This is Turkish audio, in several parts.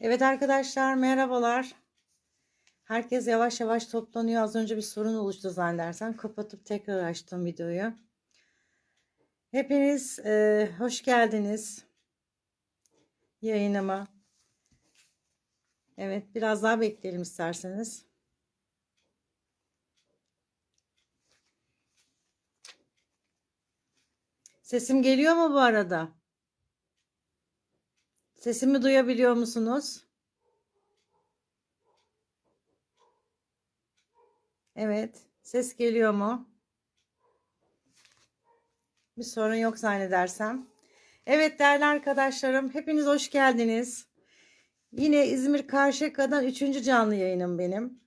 Evet arkadaşlar merhabalar. Herkes yavaş yavaş toplanıyor. Az önce bir sorun oluştu zannedersem. Kapatıp tekrar açtım videoyu. Hepiniz e, hoş geldiniz yayınıma. Evet biraz daha bekleyelim isterseniz. Sesim geliyor mu bu arada? Sesimi duyabiliyor musunuz? Evet. Ses geliyor mu? Bir sorun yok zannedersem. Evet değerli arkadaşlarım. Hepiniz hoş geldiniz. Yine İzmir Karşıyaka'dan 3. canlı yayınım benim.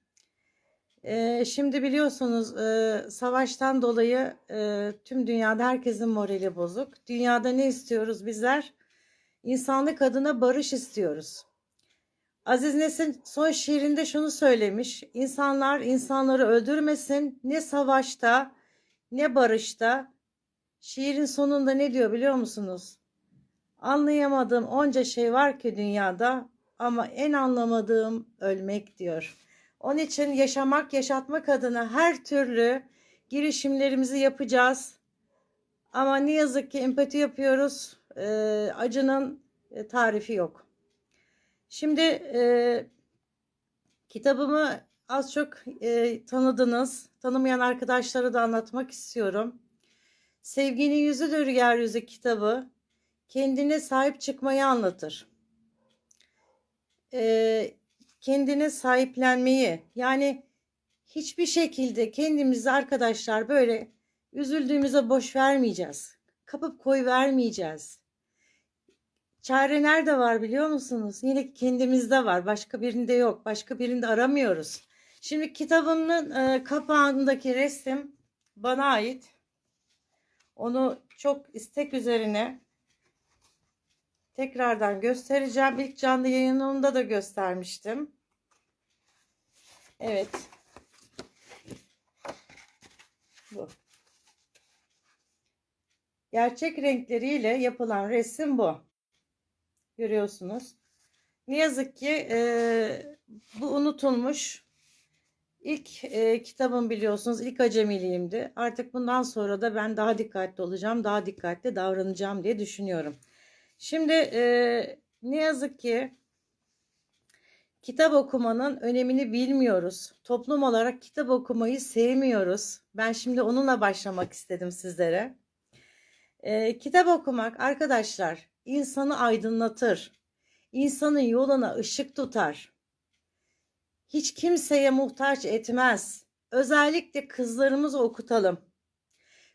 Ee, şimdi biliyorsunuz e, savaştan dolayı e, tüm dünyada herkesin morali bozuk. Dünyada ne istiyoruz bizler? İnsanlık adına barış istiyoruz. Aziz Nesin son şiirinde şunu söylemiş. İnsanlar insanları öldürmesin ne savaşta ne barışta. Şiirin sonunda ne diyor biliyor musunuz? Anlayamadığım onca şey var ki dünyada ama en anlamadığım ölmek diyor. Onun için yaşamak, yaşatmak adına her türlü girişimlerimizi yapacağız. Ama ne yazık ki empati yapıyoruz. E, acının tarifi yok. Şimdi e, kitabımı az çok e, tanıdınız. Tanımayan arkadaşlara da anlatmak istiyorum. Sevginin Yüzüdür Yeryüzü kitabı kendine sahip çıkmayı anlatır. E, kendine sahiplenmeyi yani hiçbir şekilde kendimizi arkadaşlar böyle üzüldüğümüze boş vermeyeceğiz. Kapıp koy vermeyeceğiz. Çare nerede var biliyor musunuz? Yine kendimizde var. Başka birinde yok. Başka birinde aramıyoruz. Şimdi kitabımın e, kapağındaki resim bana ait. Onu çok istek üzerine tekrardan göstereceğim. İlk canlı yayınımda da göstermiştim. Evet. Bu. Gerçek renkleriyle yapılan resim bu. Görüyorsunuz. Ne yazık ki e, bu unutulmuş. İlk e, kitabım biliyorsunuz ilk acemiliğimdi. Artık bundan sonra da ben daha dikkatli olacağım, daha dikkatli davranacağım diye düşünüyorum. Şimdi e, ne yazık ki kitap okumanın önemini bilmiyoruz. Toplum olarak kitap okumayı sevmiyoruz. Ben şimdi onunla başlamak istedim sizlere. E, kitap okumak arkadaşlar insanı aydınlatır. İnsanın yoluna ışık tutar. Hiç kimseye muhtaç etmez. Özellikle kızlarımızı okutalım.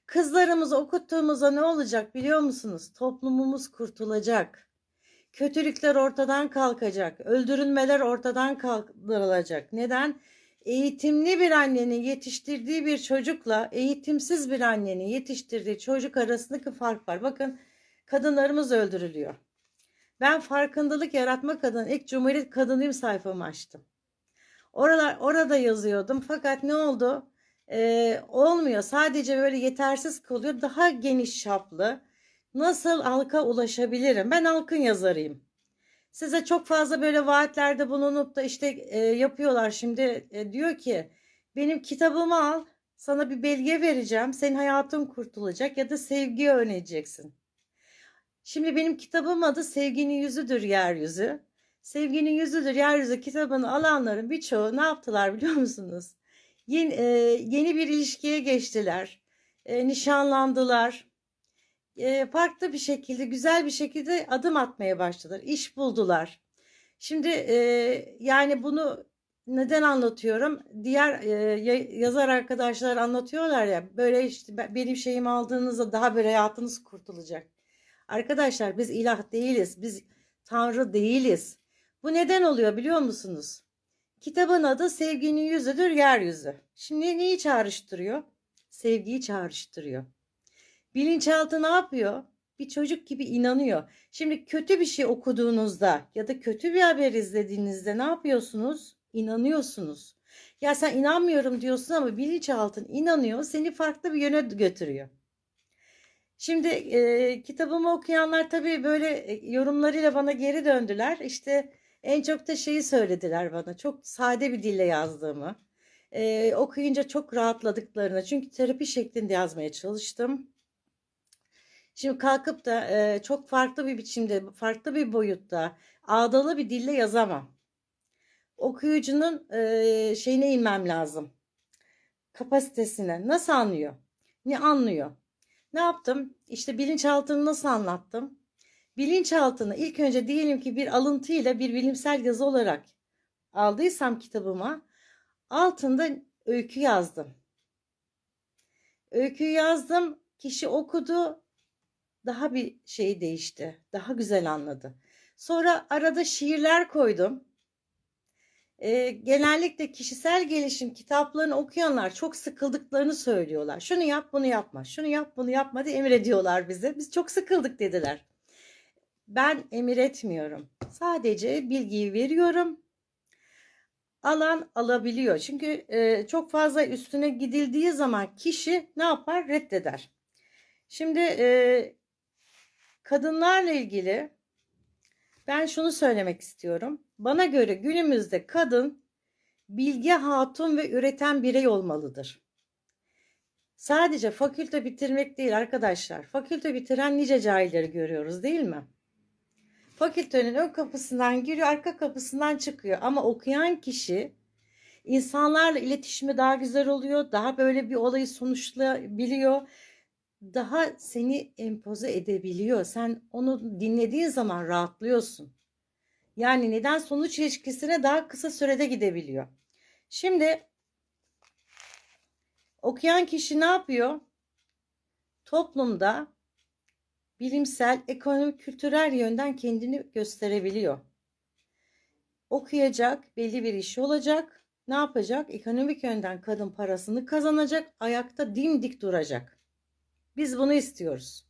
Kızlarımızı okuttuğumuzda ne olacak biliyor musunuz? Toplumumuz kurtulacak. Kötülükler ortadan kalkacak. Öldürülmeler ortadan kaldırılacak. Neden? Eğitimli bir annenin yetiştirdiği bir çocukla eğitimsiz bir annenin yetiştirdiği çocuk arasındaki fark var. Bakın kadınlarımız öldürülüyor. Ben farkındalık yaratmak adına ilk Cumhuriyet Kadınıyım sayfamı açtım. Oralar, orada yazıyordum fakat ne oldu? Ee, olmuyor. Sadece böyle yetersiz kalıyor. Daha geniş çaplı. Nasıl halka ulaşabilirim? Ben halkın yazarıyım. Size çok fazla böyle vaatlerde bulunup da işte e, yapıyorlar şimdi e, diyor ki benim kitabımı al sana bir belge vereceğim senin hayatın kurtulacak ya da sevgi öğreneceksin. Şimdi benim kitabım adı Sevginin Yüzüdür Yeryüzü. Sevginin Yüzüdür Yeryüzü kitabını alanların birçoğu ne yaptılar biliyor musunuz? Yeni, e, yeni bir ilişkiye geçtiler. E, nişanlandılar. E, farklı bir şekilde, güzel bir şekilde adım atmaya başladılar. İş buldular. Şimdi e, yani bunu neden anlatıyorum? Diğer e, yazar arkadaşlar anlatıyorlar ya böyle işte benim şeyimi aldığınızda daha böyle hayatınız kurtulacak. Arkadaşlar biz ilah değiliz. Biz tanrı değiliz. Bu neden oluyor biliyor musunuz? Kitabın adı Sevginin Yüzüdür Yeryüzü. Şimdi neyi çağrıştırıyor? Sevgiyi çağrıştırıyor. Bilinçaltı ne yapıyor? Bir çocuk gibi inanıyor. Şimdi kötü bir şey okuduğunuzda ya da kötü bir haber izlediğinizde ne yapıyorsunuz? İnanıyorsunuz. Ya sen inanmıyorum diyorsun ama bilinçaltın inanıyor, seni farklı bir yöne götürüyor. Şimdi e, kitabımı okuyanlar tabii böyle yorumlarıyla bana geri döndüler. İşte En çok da şeyi söylediler bana. Çok sade bir dille yazdığımı. Ee, okuyunca çok rahatladıklarını. Çünkü terapi şeklinde yazmaya çalıştım. Şimdi kalkıp da e, çok farklı bir biçimde, farklı bir boyutta, ağdalı bir dille yazamam. Okuyucunun e, şeyine inmem lazım. Kapasitesine. Nasıl anlıyor? Ne anlıyor? Ne yaptım? İşte bilinçaltını nasıl anlattım? Bilinçaltını ilk önce diyelim ki bir alıntıyla bir bilimsel yazı olarak aldıysam kitabıma altında öykü yazdım. Öyküyü yazdım, kişi okudu, daha bir şey değişti. Daha güzel anladı. Sonra arada şiirler koydum. Ee, genellikle kişisel gelişim kitaplarını okuyanlar çok sıkıldıklarını söylüyorlar. Şunu yap, bunu yapma. Şunu yap, bunu yapma diye emrediyorlar bize. Biz çok sıkıldık dediler. Ben emir etmiyorum. Sadece bilgiyi veriyorum. Alan alabiliyor. Çünkü e, çok fazla üstüne gidildiği zaman kişi ne yapar? Reddeder. Şimdi e, kadınlarla ilgili ben şunu söylemek istiyorum. Bana göre günümüzde kadın bilge hatun ve üreten birey olmalıdır. Sadece fakülte bitirmek değil arkadaşlar. Fakülte bitiren nice cahilleri görüyoruz değil mi? Fakültenin ön kapısından giriyor, arka kapısından çıkıyor. Ama okuyan kişi insanlarla iletişimi daha güzel oluyor. Daha böyle bir olayı sonuçlayabiliyor. Daha seni empoze edebiliyor. Sen onu dinlediğin zaman rahatlıyorsun. Yani neden sonuç ilişkisine daha kısa sürede gidebiliyor. Şimdi okuyan kişi ne yapıyor? Toplumda bilimsel, ekonomik, kültürel yönden kendini gösterebiliyor. Okuyacak, belli bir işi olacak. Ne yapacak? Ekonomik yönden kadın parasını kazanacak, ayakta dimdik duracak. Biz bunu istiyoruz.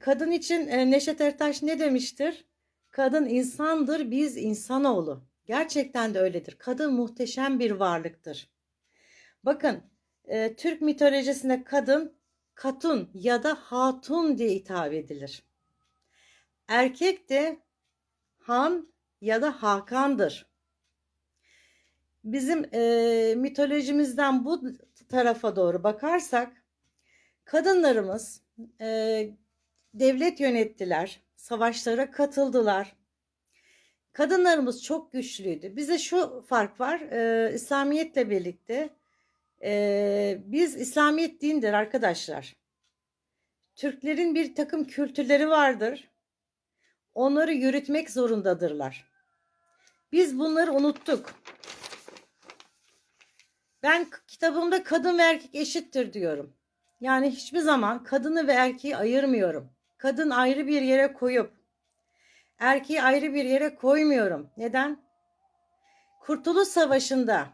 Kadın için Neşet Ertaş ne demiştir? Kadın insandır, biz insanoğlu. Gerçekten de öyledir. Kadın muhteşem bir varlıktır. Bakın, Türk mitolojisinde kadın katun ya da hatun diye hitap edilir. Erkek de han ya da hakandır. Bizim e, mitolojimizden bu tarafa doğru bakarsak kadınlarımız e, devlet yönettiler, savaşlara katıldılar. Kadınlarımız çok güçlüydü. Bize şu fark var, e, İslamiyetle birlikte ee, biz İslamiyet dindir arkadaşlar. Türklerin bir takım kültürleri vardır. Onları yürütmek zorundadırlar. Biz bunları unuttuk. Ben kitabımda kadın ve erkek eşittir diyorum. Yani hiçbir zaman kadını ve erkeği ayırmıyorum. Kadın ayrı bir yere koyup erkeği ayrı bir yere koymuyorum. Neden? Kurtuluş Savaşı'nda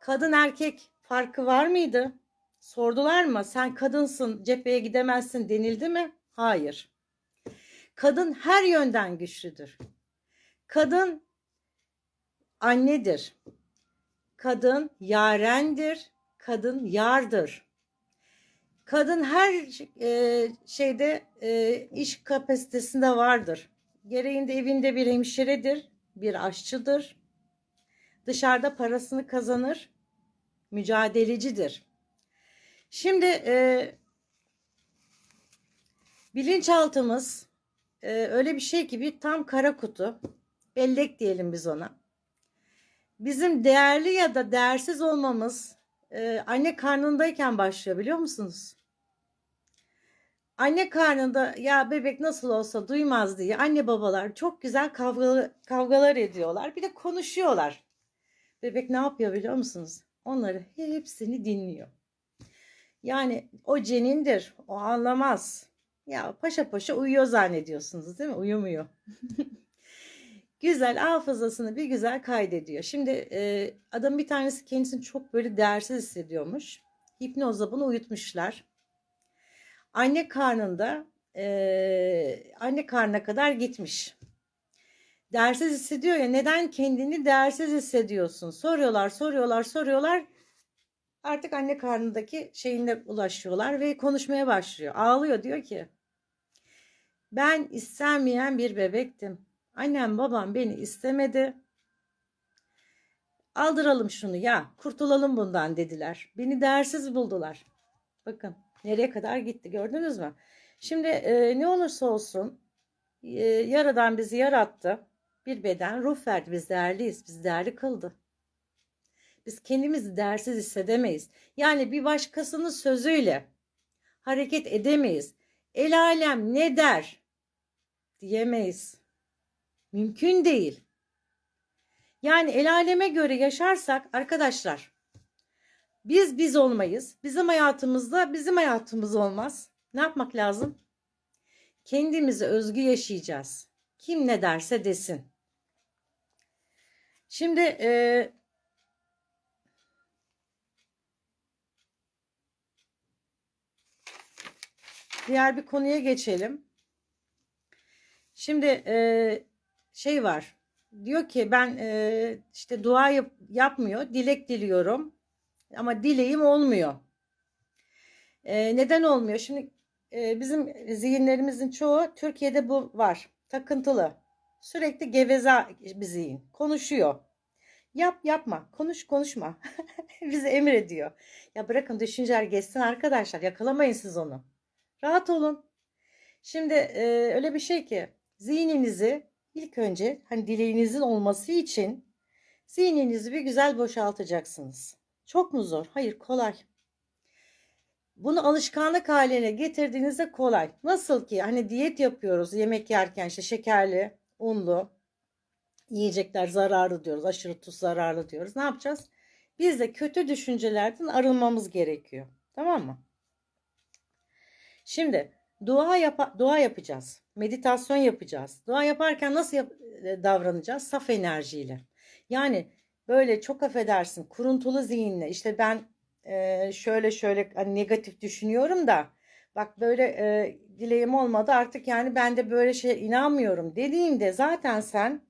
kadın erkek farkı var mıydı? Sordular mı? Sen kadınsın, cepheye gidemezsin denildi mi? Hayır. Kadın her yönden güçlüdür. Kadın annedir. Kadın yarendir. Kadın yardır. Kadın her e, şeyde e, iş kapasitesinde vardır. Gereğinde evinde bir hemşiredir, bir aşçıdır. Dışarıda parasını kazanır mücadelecidir. Şimdi e, bilinçaltımız e, öyle bir şey ki bir tam kara kutu, bellek diyelim biz ona. Bizim değerli ya da değersiz olmamız e, anne karnındayken başlıyor biliyor musunuz? Anne karnında ya bebek nasıl olsa duymaz diye anne babalar çok güzel kavga, kavgalar ediyorlar. Bir de konuşuyorlar. Bebek ne yapıyor biliyor musunuz? onları hepsini dinliyor. Yani o cenindir, o anlamaz. Ya paşa paşa uyuyor zannediyorsunuz değil mi? Uyumuyor. güzel hafızasını bir güzel kaydediyor. Şimdi e, adam bir tanesi kendisini çok böyle değersiz hissediyormuş. Hipnozla bunu uyutmuşlar. Anne karnında e, anne karnına kadar gitmiş. Değersiz hissediyor ya neden kendini değersiz hissediyorsun? Soruyorlar, soruyorlar, soruyorlar. Artık anne karnındaki şeyine ulaşıyorlar ve konuşmaya başlıyor. Ağlıyor diyor ki ben istenmeyen bir bebektim. Annem babam beni istemedi. Aldıralım şunu ya kurtulalım bundan dediler. Beni değersiz buldular. Bakın nereye kadar gitti gördünüz mü? Şimdi e, ne olursa olsun e, yaradan bizi yarattı. Bir beden ruh verdi biz değerliyiz biz değerli kıldı. Biz kendimizi değersiz hissedemeyiz. Yani bir başkasının sözüyle hareket edemeyiz. El alem ne der diyemeyiz. Mümkün değil. Yani el aleme göre yaşarsak arkadaşlar biz biz olmayız. Bizim hayatımızda bizim hayatımız olmaz. Ne yapmak lazım? Kendimizi özgü yaşayacağız. Kim ne derse desin. Şimdi e, diğer bir konuya geçelim. Şimdi e, şey var. Diyor ki ben e, işte dua yap, yapmıyor. Dilek diliyorum. Ama dileğim olmuyor. E, neden olmuyor? Şimdi e, bizim zihinlerimizin çoğu Türkiye'de bu var. Takıntılı. Sürekli geveze bir zihin. Konuşuyor. Yap yapma. Konuş konuşma. Bize emrediyor. Ya bırakın düşünceler geçsin arkadaşlar. Yakalamayın siz onu. Rahat olun. Şimdi e, öyle bir şey ki zihninizi ilk önce hani dileğinizin olması için zihninizi bir güzel boşaltacaksınız. Çok mu zor? Hayır kolay. Bunu alışkanlık haline getirdiğinizde kolay. Nasıl ki hani diyet yapıyoruz yemek yerken işte şekerli, unlu yiyecekler zararlı diyoruz. Aşırı tuz zararlı diyoruz. Ne yapacağız? Biz de kötü düşüncelerden arınmamız gerekiyor. Tamam mı? Şimdi dua yap dua yapacağız. Meditasyon yapacağız. Dua yaparken nasıl yap davranacağız? Saf enerjiyle. Yani böyle çok affedersin kuruntulu zihinle işte ben e, şöyle şöyle hani negatif düşünüyorum da bak böyle e, dileğim olmadı artık yani ben de böyle şey inanmıyorum dediğinde zaten sen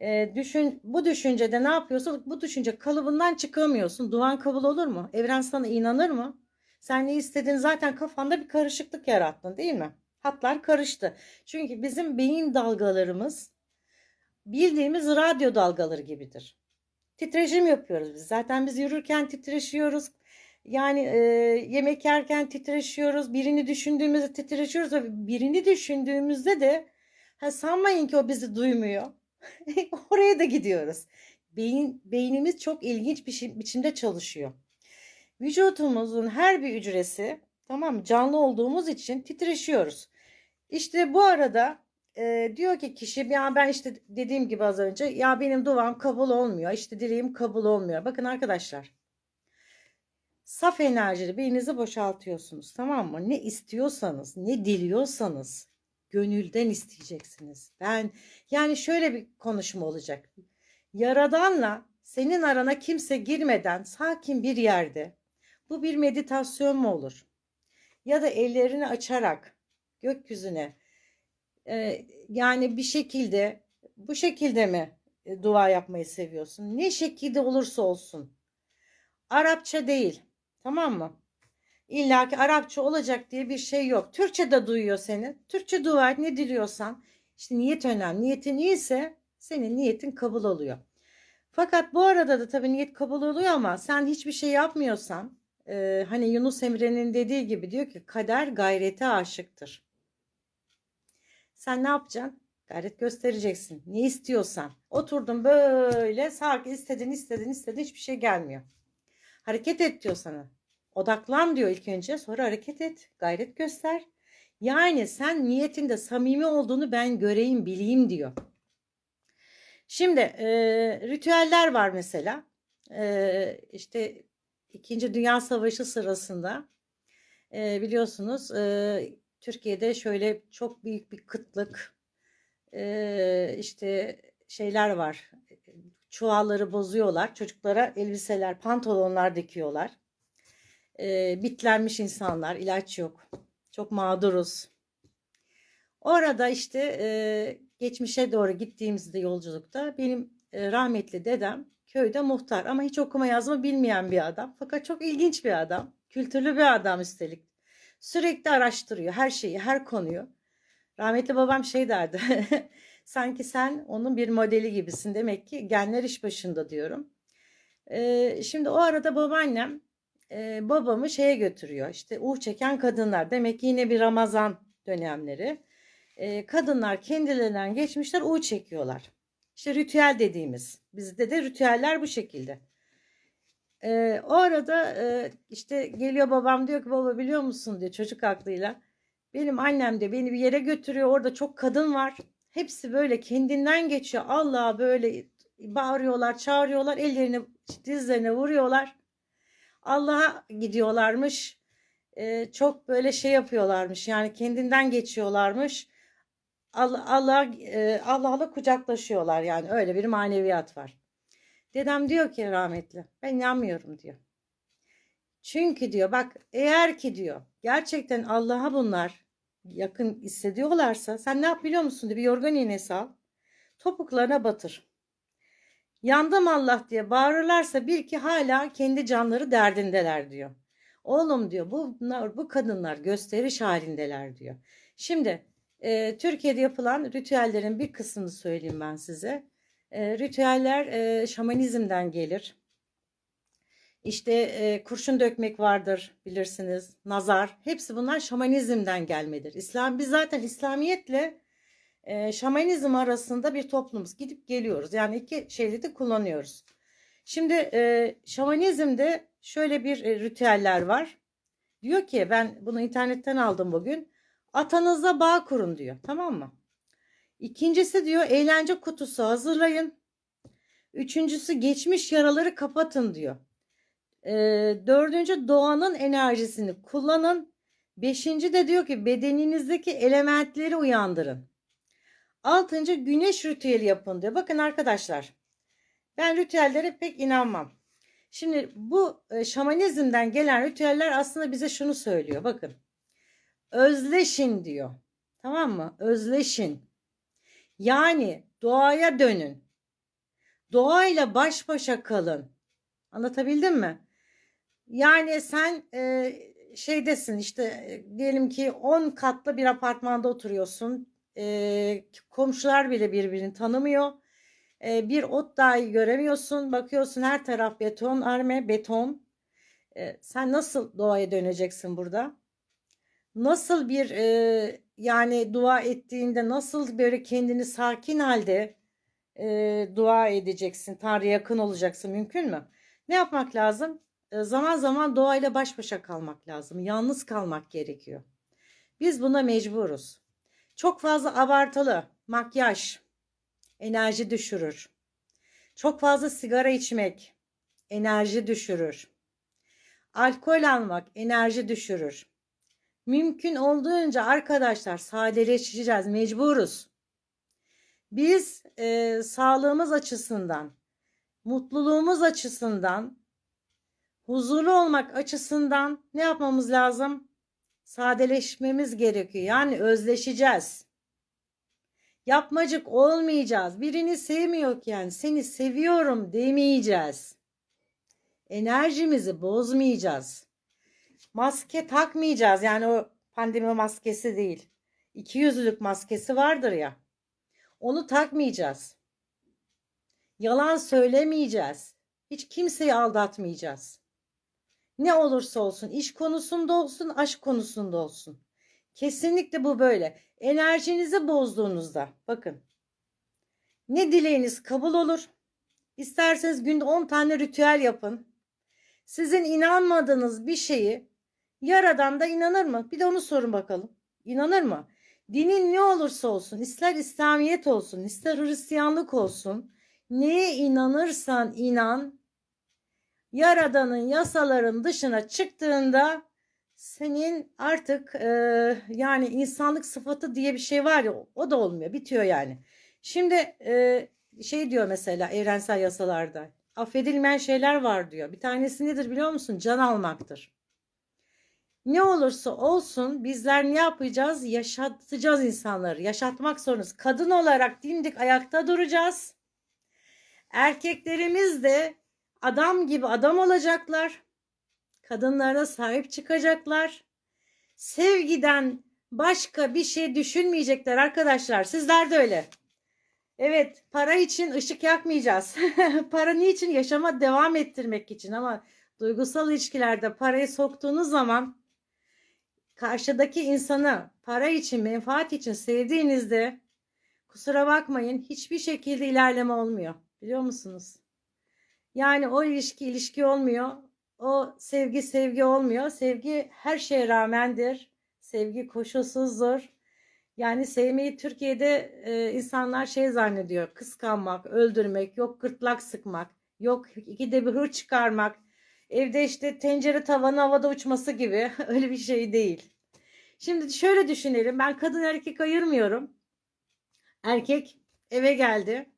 e, düşün bu düşüncede ne yapıyorsun? Bu düşünce kalıbından çıkamıyorsun. Duan kabul olur mu? Evren sana inanır mı? Sen ne istediğin zaten kafanda bir karışıklık yarattın değil mi? Hatlar karıştı. Çünkü bizim beyin dalgalarımız bildiğimiz radyo dalgaları gibidir. Titreşim yapıyoruz biz. Zaten biz yürürken titreşiyoruz. Yani e, yemek yerken titreşiyoruz. Birini düşündüğümüzde titreşiyoruz. Birini düşündüğümüzde de ha, sanmayın ki o bizi duymuyor. Oraya da gidiyoruz. Beyin, beynimiz çok ilginç bir biçimde çalışıyor. Vücutumuzun her bir hücresi tamam? Canlı olduğumuz için titreşiyoruz. İşte bu arada e, diyor ki kişi ya ben işte dediğim gibi az önce ya benim duam kabul olmuyor. işte dileğim kabul olmuyor. Bakın arkadaşlar. Saf enerjili beyninizi boşaltıyorsunuz tamam mı? Ne istiyorsanız, ne diliyorsanız gönülden isteyeceksiniz. Ben yani şöyle bir konuşma olacak. Yaradanla senin arana kimse girmeden sakin bir yerde bu bir meditasyon mu olur? Ya da ellerini açarak gökyüzüne yani bir şekilde bu şekilde mi e, dua yapmayı seviyorsun? Ne şekilde olursa olsun. Arapça değil. Tamam mı? İlla ki Arapça olacak diye bir şey yok. Türkçe de duyuyor seni. Türkçe dua et ne diliyorsan. İşte niyet önemli. Niyetin iyiyse senin niyetin kabul oluyor. Fakat bu arada da tabii niyet kabul oluyor ama sen hiçbir şey yapmıyorsan e, hani Yunus Emre'nin dediği gibi diyor ki kader gayrete aşıktır. Sen ne yapacaksın? Gayret göstereceksin. Ne istiyorsan. Oturdun böyle sakin istedin istedin istedin hiçbir şey gelmiyor. Hareket et diyor sana. Odaklan diyor ilk önce sonra hareket et. Gayret göster. Yani sen niyetinde samimi olduğunu ben göreyim bileyim diyor. Şimdi e, ritüeller var mesela. E, işte İkinci Dünya Savaşı sırasında e, biliyorsunuz e, Türkiye'de şöyle çok büyük bir kıtlık e, işte şeyler var. Çuvalları bozuyorlar. Çocuklara elbiseler, pantolonlar dikiyorlar. E, bitlenmiş insanlar, ilaç yok. Çok mağduruz. Orada işte e, geçmişe doğru gittiğimizde yolculukta benim e, rahmetli dedem köyde muhtar ama hiç okuma yazma bilmeyen bir adam. Fakat çok ilginç bir adam. Kültürlü bir adam üstelik. Sürekli araştırıyor her şeyi, her konuyu. Rahmetli babam şey derdi. Sanki sen onun bir modeli gibisin. Demek ki genler iş başında diyorum. Ee, şimdi o arada babaannem e, babamı şeye götürüyor. İşte uh çeken kadınlar. Demek ki yine bir Ramazan dönemleri. Ee, kadınlar kendilerinden geçmişler uh çekiyorlar. İşte ritüel dediğimiz. Bizde de ritüeller bu şekilde. Ee, o arada e, işte geliyor babam diyor ki baba biliyor musun diyor çocuk aklıyla. Benim annem de beni bir yere götürüyor. Orada çok kadın var. Hepsi böyle kendinden geçiyor. Allah'a böyle bağırıyorlar, çağırıyorlar. Ellerini dizlerine vuruyorlar. Allah'a gidiyorlarmış. Ee, çok böyle şey yapıyorlarmış. Yani kendinden geçiyorlarmış. Allah Allah e, Allah'la kucaklaşıyorlar yani öyle bir maneviyat var. Dedem diyor ki rahmetli ben inanmıyorum diyor. Çünkü diyor bak eğer ki diyor gerçekten Allah'a bunlar yakın hissediyorlarsa sen ne yap biliyor musun diyor bir yorgan iğnesi al topuklarına batır. Yandım Allah diye bağırırlarsa bir ki hala kendi canları derdindeler diyor. Oğlum diyor bu, bu kadınlar gösteriş halindeler diyor. Şimdi e, Türkiye'de yapılan ritüellerin bir kısmını söyleyeyim ben size. E, ritüeller e, şamanizmden gelir. İşte e, kurşun dökmek vardır bilirsiniz. Nazar. Hepsi bunlar şamanizmden gelmedir. İslam biz zaten İslamiyetle e, şamanizm arasında bir toplumuz. Gidip geliyoruz. Yani iki şeyde de kullanıyoruz. Şimdi e, şamanizmde şöyle bir e, ritüeller var. Diyor ki ben bunu internetten aldım bugün. Atanızla bağ kurun diyor. Tamam mı? İkincisi diyor eğlence kutusu hazırlayın. Üçüncüsü geçmiş yaraları kapatın diyor. Ee, dördüncü doğanın enerjisini kullanın. Beşinci de diyor ki bedeninizdeki elementleri uyandırın. Altıncı güneş ritüeli yapın diyor. Bakın arkadaşlar ben ritüellere pek inanmam. Şimdi bu e, şamanizmden gelen ritüeller aslında bize şunu söylüyor. Bakın özleşin diyor. Tamam mı? Özleşin. Yani doğaya dönün. Doğayla baş başa kalın. Anlatabildim mi? Yani sen e, şeydesin işte diyelim ki 10 katlı bir apartmanda oturuyorsun. E, komşular bile birbirini tanımıyor. E, bir ot dahi göremiyorsun. Bakıyorsun her taraf beton, arme, beton. E, sen nasıl doğaya döneceksin burada? Nasıl bir e, yani dua ettiğinde nasıl böyle kendini sakin halde e, dua edeceksin, Tanrı'ya yakın olacaksın mümkün mü? Ne yapmak lazım? E, zaman zaman doğayla baş başa kalmak lazım. Yalnız kalmak gerekiyor. Biz buna mecburuz. Çok fazla abartılı makyaj enerji düşürür. Çok fazla sigara içmek enerji düşürür. Alkol almak enerji düşürür. Mümkün olduğunca arkadaşlar sadeleşeceğiz, mecburuz. Biz e, sağlığımız açısından, mutluluğumuz açısından, huzurlu olmak açısından ne yapmamız lazım? Sadeleşmemiz gerekiyor. Yani özleşeceğiz. Yapmacık olmayacağız. Birini sevmiyor yani seni seviyorum demeyeceğiz. Enerjimizi bozmayacağız. Maske takmayacağız. Yani o pandemi maskesi değil. İki yüzlülük maskesi vardır ya. Onu takmayacağız. Yalan söylemeyeceğiz. Hiç kimseyi aldatmayacağız. Ne olursa olsun, iş konusunda olsun, aşk konusunda olsun. Kesinlikle bu böyle. Enerjinizi bozduğunuzda bakın. Ne dileğiniz kabul olur. İsterseniz günde 10 tane ritüel yapın. Sizin inanmadığınız bir şeyi yaradan da inanır mı? Bir de onu sorun bakalım. İnanır mı? Dinin ne olursa olsun, ister İslamiyet olsun, ister Hristiyanlık olsun, neye inanırsan inan, Yaradan'ın yasaların dışına çıktığında senin artık e, yani insanlık sıfatı diye bir şey var ya o da olmuyor bitiyor yani. Şimdi e, şey diyor mesela evrensel yasalarda affedilmeyen şeyler var diyor. Bir tanesi nedir biliyor musun? Can almaktır. Ne olursa olsun bizler ne yapacağız? Yaşatacağız insanları. Yaşatmak zorundayız. Kadın olarak dimdik ayakta duracağız. Erkeklerimiz de adam gibi adam olacaklar kadınlara sahip çıkacaklar. Sevgiden başka bir şey düşünmeyecekler arkadaşlar. Sizler de öyle. Evet, para için ışık yakmayacağız. para niçin? Yaşama devam ettirmek için ama duygusal ilişkilerde parayı soktuğunuz zaman karşıdaki insanı para için, menfaat için sevdiğinizde kusura bakmayın hiçbir şekilde ilerleme olmuyor. Biliyor musunuz? Yani o ilişki ilişki olmuyor. O sevgi sevgi olmuyor. Sevgi her şeye rağmendir. Sevgi koşulsuzdur. Yani sevmeyi Türkiye'de e, insanlar şey zannediyor. Kıskanmak, öldürmek, yok gırtlak sıkmak, yok ikide bir hır çıkarmak. Evde işte tencere tavanı havada uçması gibi öyle bir şey değil. Şimdi şöyle düşünelim. Ben kadın erkek ayırmıyorum. Erkek eve geldi.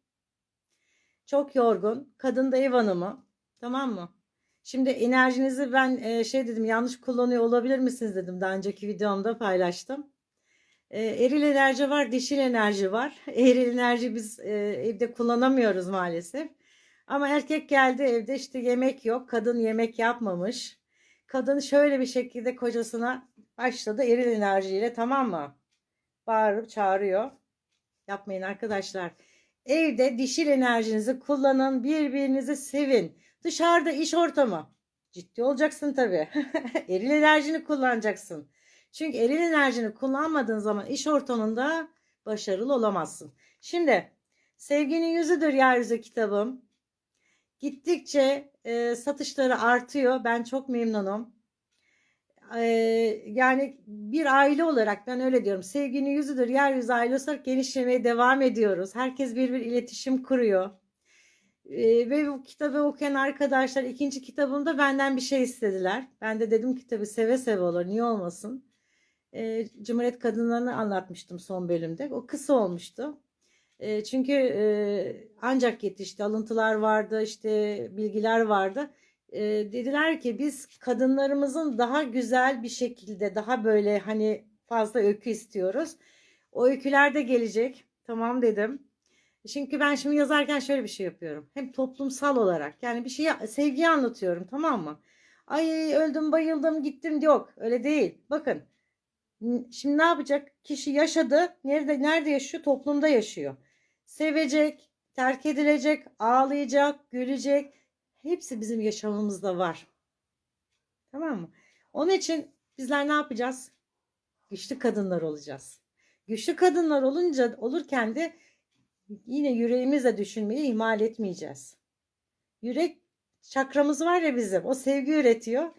Çok yorgun. Kadın da ev hanımı. Tamam mı? Şimdi enerjinizi ben e, şey dedim yanlış kullanıyor olabilir misiniz dedim. Daha önceki videomda paylaştım. E, eril enerji var, dişil enerji var. Eril enerji biz e, evde kullanamıyoruz maalesef. Ama erkek geldi evde işte yemek yok. Kadın yemek yapmamış. Kadın şöyle bir şekilde kocasına başladı eril enerjiyle tamam mı? Bağırıp çağırıyor. Yapmayın arkadaşlar. Evde dişil enerjinizi kullanın, birbirinizi sevin. Dışarıda iş ortamı. Ciddi olacaksın tabii. eril enerjini kullanacaksın. Çünkü eril enerjini kullanmadığın zaman iş ortamında başarılı olamazsın. Şimdi Sevginin Yüzüdür Yeryüzü kitabım. Gittikçe e, satışları artıyor. Ben çok memnunum. E, yani bir aile olarak ben öyle diyorum. Sevginin yüzüdür. Yeryüzü ailesi olarak genişlemeye devam ediyoruz. Herkes birbir iletişim kuruyor. E, ve bu kitabı okuyan arkadaşlar ikinci kitabımda benden bir şey istediler. Ben de dedim kitabı seve seve olur. Niye olmasın? E, Cumhuriyet kadınlarını anlatmıştım son bölümde. O kısa olmuştu. E, çünkü e, ancak yetişti. Alıntılar vardı, işte bilgiler vardı. E, dediler ki biz kadınlarımızın daha güzel bir şekilde, daha böyle hani fazla öykü istiyoruz. O öyküler de gelecek. Tamam dedim. Çünkü ben şimdi yazarken şöyle bir şey yapıyorum. Hem toplumsal olarak yani bir şeyi sevgiyi anlatıyorum tamam mı? Ay öldüm bayıldım gittim yok öyle değil. Bakın şimdi ne yapacak? Kişi yaşadı. Nerede nerede yaşıyor? Toplumda yaşıyor. Sevecek, terk edilecek, ağlayacak, gülecek. Hepsi bizim yaşamımızda var. Tamam mı? Onun için bizler ne yapacağız? Güçlü kadınlar olacağız. Güçlü kadınlar olunca olurken de yine yüreğimizle düşünmeyi ihmal etmeyeceğiz. Yürek çakramız var ya bizim. O sevgi üretiyor.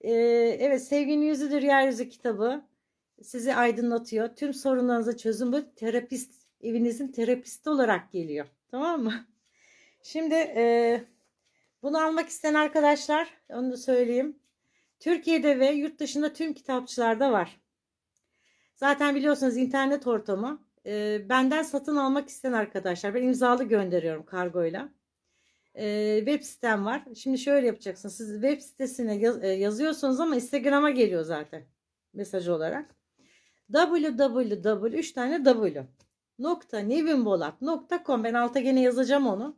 Ee, evet sevginin yüzüdür yeryüzü kitabı sizi aydınlatıyor. Tüm sorunlarınıza çözüm bu terapist evinizin terapisti olarak geliyor. Tamam mı? Şimdi e, bunu almak isteyen arkadaşlar onu da söyleyeyim. Türkiye'de ve yurt dışında tüm kitapçılarda var. Zaten biliyorsunuz internet ortamı. E, benden satın almak isteyen arkadaşlar ben imzalı gönderiyorum kargoyla. E, web sitem var. Şimdi şöyle yapacaksınız. Siz web sitesine yaz, e, yazıyorsunuz ama Instagram'a geliyor zaten mesaj olarak. www 3 tane w nokta nevinbolat.com ben alta gene yazacağım onu.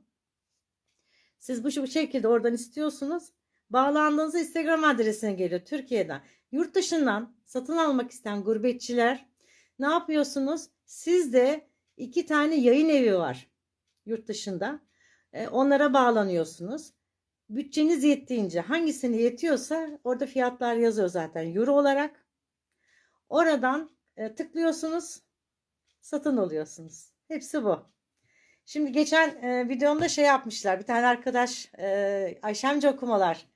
Siz bu, şekilde oradan istiyorsunuz. Bağlandığınızda Instagram adresine geliyor Türkiye'den. Yurt dışından satın almak isteyen gurbetçiler ne yapıyorsunuz? Sizde iki tane yayın evi var yurt dışında. E, onlara bağlanıyorsunuz. Bütçeniz yettiğince hangisini yetiyorsa orada fiyatlar yazıyor zaten euro olarak. Oradan e, tıklıyorsunuz satın alıyorsunuz. Hepsi bu. Şimdi geçen e, videomda şey yapmışlar. Bir tane arkadaş e, Ayşemci okumalar.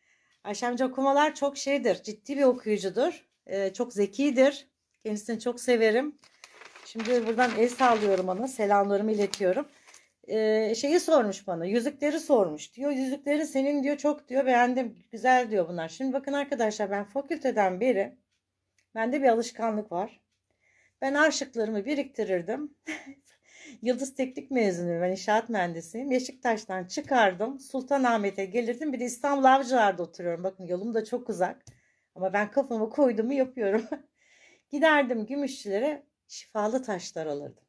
Ayşemci okumalar çok şeydir. Ciddi bir okuyucudur. E, çok zekidir. Kendisini çok severim. Şimdi buradan el sağlıyorum ona. Selamlarımı iletiyorum. E, şeyi sormuş bana. Yüzükleri sormuş. Diyor yüzükleri senin diyor çok diyor beğendim. Güzel diyor bunlar. Şimdi bakın arkadaşlar ben fakülteden beri bende bir alışkanlık var. Ben aşıklarımı biriktirirdim. Yıldız Teknik mezunuyum. Ben inşaat mühendisiyim. Beşiktaş'tan çıkardım. Sultanahmet'e gelirdim. Bir de İstanbul Avcılar'da oturuyorum. Bakın yolum da çok uzak. Ama ben kafamı koyduğumu yapıyorum. Giderdim gümüşçülere şifalı taşlar alırdım.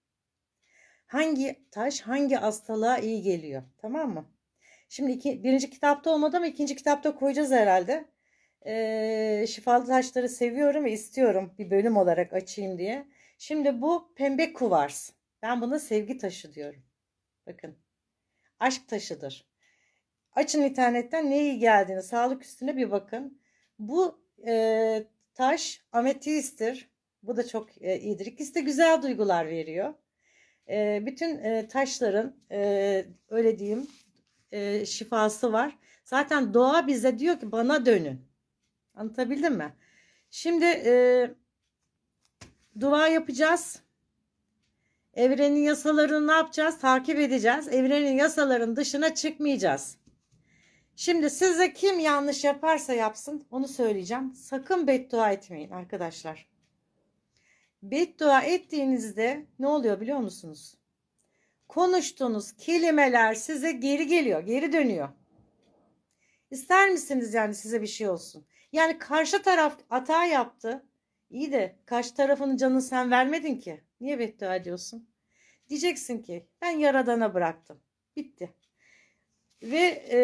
Hangi taş hangi hastalığa iyi geliyor? Tamam mı? Şimdi iki, birinci kitapta olmadı ama ikinci kitapta koyacağız herhalde. Ee, şifalı taşları seviyorum ve istiyorum bir bölüm olarak açayım diye. Şimdi bu pembe kuvars. Ben buna sevgi taşı diyorum. Bakın. Aşk taşıdır. Açın internetten ne iyi geldiğini, sağlık üstüne bir bakın. Bu e, taş ametisttir. Bu da çok e, iyidir. İkisi de güzel duygular veriyor. E, bütün e, taşların e, öyle diyeyim e, şifası var. Zaten doğa bize diyor ki bana dönün. Anlatabildim mi? Şimdi e, dua yapacağız. Evrenin yasalarını ne yapacağız? Takip edeceğiz. Evrenin yasalarının dışına çıkmayacağız. Şimdi size kim yanlış yaparsa yapsın onu söyleyeceğim. Sakın beddua etmeyin arkadaşlar. Beddua ettiğinizde ne oluyor biliyor musunuz? Konuştuğunuz kelimeler size geri geliyor, geri dönüyor. İster misiniz yani size bir şey olsun? Yani karşı taraf hata yaptı. İyi de karşı tarafının canını sen vermedin ki. Niye beddua ediyorsun? Diyeceksin ki ben yaradana bıraktım. Bitti. Ve e,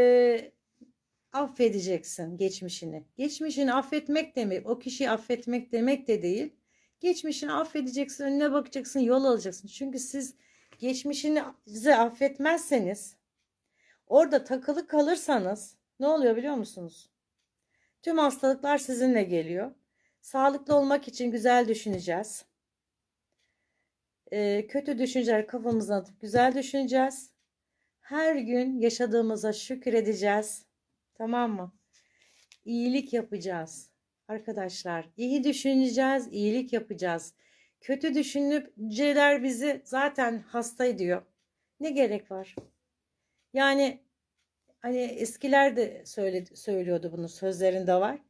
affedeceksin geçmişini. Geçmişini affetmek demek o kişiyi affetmek demek de değil. Geçmişini affedeceksin, önüne bakacaksın, yol alacaksın. Çünkü siz geçmişini size affetmezseniz, orada takılı kalırsanız ne oluyor biliyor musunuz? Tüm hastalıklar sizinle geliyor. Sağlıklı olmak için güzel düşüneceğiz. Ee, kötü düşünceler kafamızdan atıp güzel düşüneceğiz. Her gün yaşadığımıza şükredeceğiz. Tamam mı? İyilik yapacağız. Arkadaşlar iyi düşüneceğiz, iyilik yapacağız. Kötü düşünceler bizi zaten hasta ediyor. Ne gerek var? Yani hani eskiler de söyledi, söylüyordu bunu sözlerinde var.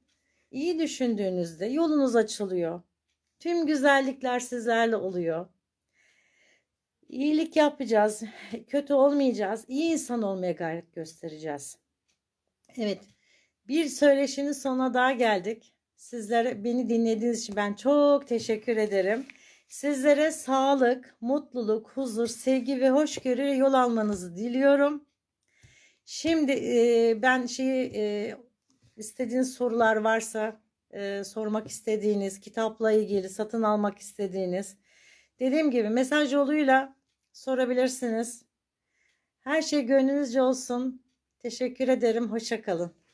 İyi düşündüğünüzde yolunuz açılıyor. Tüm güzellikler sizlerle oluyor. İyilik yapacağız. Kötü olmayacağız. İyi insan olmaya gayret göstereceğiz. Evet. Bir söyleşinin sonuna daha geldik. Sizlere beni dinlediğiniz için ben çok teşekkür ederim. Sizlere sağlık, mutluluk, huzur, sevgi ve hoşgörü yol almanızı diliyorum. Şimdi e, ben şeyi e, istediğiniz sorular varsa e, sormak istediğiniz, kitapla ilgili satın almak istediğiniz dediğim gibi mesaj yoluyla sorabilirsiniz. Her şey gönlünüzce olsun. Teşekkür ederim. Hoşça kalın.